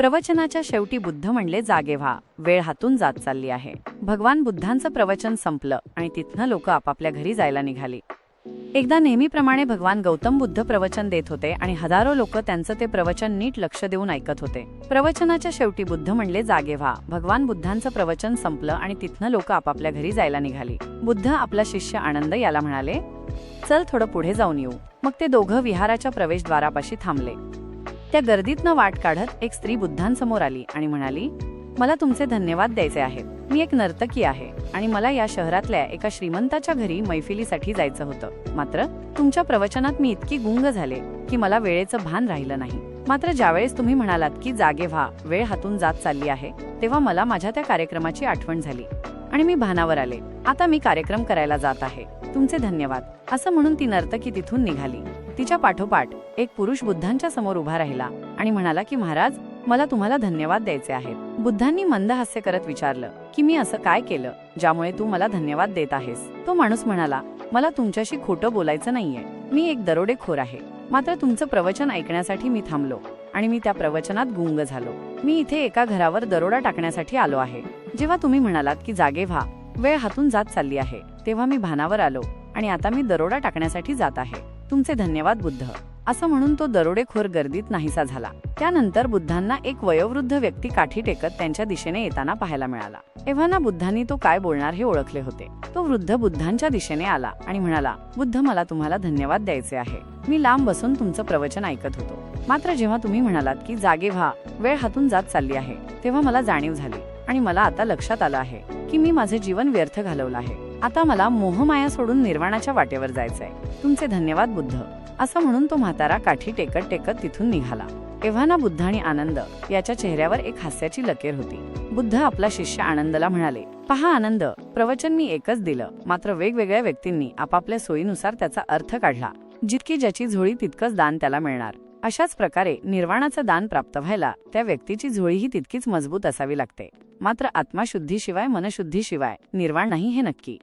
प्रवचनाच्या शेवटी बुद्ध म्हणले जागे व्हा. वेळ हातून जात चालली आहे. भगवान बुद्धांचं प्रवचन संपलं आणि तिथनं लोक आपापल्या घरी जायला निघाली. एकदा नेहमीप्रमाणे भगवान गौतम बुद्ध प्रवचन देत होते आणि हजारो लोक त्यांचं ते प्रवचन नीट लक्ष देऊन ऐकत होते. प्रवचनाच्या शेवटी बुद्ध म्हणले जागे व्हा. भगवान बुद्धांचं प्रवचन संपलं आणि तिथनं लोक आपापल्या घरी जायला निघाली. बुद्ध आपला शिष्य आनंद याला म्हणाले चल थोडं पुढे जाऊन येऊ. मग ते दोघं विहाराच्या प्रवेशद्वारापाशी थांबले. त्या गर्दीतनं वाट काढत एक स्त्री बुद्धांसमोर आली आणि म्हणाली मला तुमचे धन्यवाद द्यायचे आहेत. मी एक नर्तकी आहे आणि मला या शहरातल्या एका श्रीमंताच्या घरी मैफिलीसाठी जायचं होतं. मात्र तुमच्या प्रवचनात मी इतकी गुंग झाले की मला वेळेचं भान राहिलं नाही. मात्र ज्यावेळेस तुम्ही म्हणालात की जागे व्हा वेळ हातून जात चालली आहे तेव्हा मला माझ्या त्या कार्यक्रमाची आठवण झाली आणि मी भानावर आले. आता मी कार्यक्रम करायला जात आहे. तुमचे धन्यवाद. असं म्हणून ती नर्तकी तिथून निघाली. तिच्या पाठोपाठ एक पुरुष बुद्धांच्या समोर उभा राहिला आणि म्हणाला की महाराज मला तुम्हाला धन्यवाद द्यायचे आहेत. बुद्धांनी मंद हास्य करत विचारलं की मी असं काय केलं ज्यामुळे तू मला धन्यवाद देत आहेस? तो माणूस म्हणाला मला तुमच्याशी खोटं बोलायचं नाहीये. मी एक दरोडेखोर आहे. मात्र तुमचं प्रवचन ऐकण्यासाठी मी थांबलो आणि मी त्या प्रवचनात गुंग झालो. मी इथे एका घरावर दरोडा टाकण्यासाठी आलो आहे. जेव्हा तुम्ही म्हणालात की जागे व्हा. वेळ हातून जात चालली आहे. तेव्हा मी भानावर आलो आणि आता मी दरोडा टाकण्यासाठी जात आहे. तुमचे धन्यवाद बुद्ध. असं म्हणून तो दरोडेखोर गर्दीत नाहीसा झाला. त्यानंतर बुद्धांना एक वयोवृद्ध व्यक्ती काठी टेकत त्यांच्या दिशेने येताना पाहायला मिळाला. एव्हाना बुद्धांनी तो काय बोलणार हे ओळखले होते. तो वृद्ध बुद्धांच्या दिशेने आला आणि म्हणाला बुद्ध मला तुम्हाला धन्यवाद द्यायचे आहे. मी लांब बसून तुमचं प्रवचन ऐकत होतो. मात्र जेव्हा तुम्ही म्हणालात की जागे व्हा वेळ हातून जात चालली आहे तेव्हा मला जाणीव झाली आणि मला आता लक्षात आलं आहे की मी माझे जीवन व्यर्थ घालवलं आहे. आता मला मोहमाया सोडून निर्वाणाच्या वाटेवर जायचंय. तुमचे धन्यवाद बुद्ध. असं म्हणून तो म्हातारा काठी टेकत टेकत तिथून निघाला. एव्हाना बुद्ध आणि आनंद याच्या चेहऱ्यावर एक हास्याची लकेर होती. बुद्ध आपला शिष्य आनंदला म्हणाले पहा आनंद प्रवचन मी एकच दिलं. मात्र वेगवेगळ्या व्यक्तींनी आपापल्या सोयीनुसार त्याचा अर्थ काढला. जितकी ज्याची झोळी तितकंच दान त्याला मिळणार. अशाच प्रकारे निर्वाणाचं दान प्राप्त व्हायला त्या व्यक्तीची झोळीही तितकीच मजबूत असावी लागते. मात्र आत्माशुद्धीशिवाय मनशुद्धीशिवाय निर्वाण नाही हे नक्की.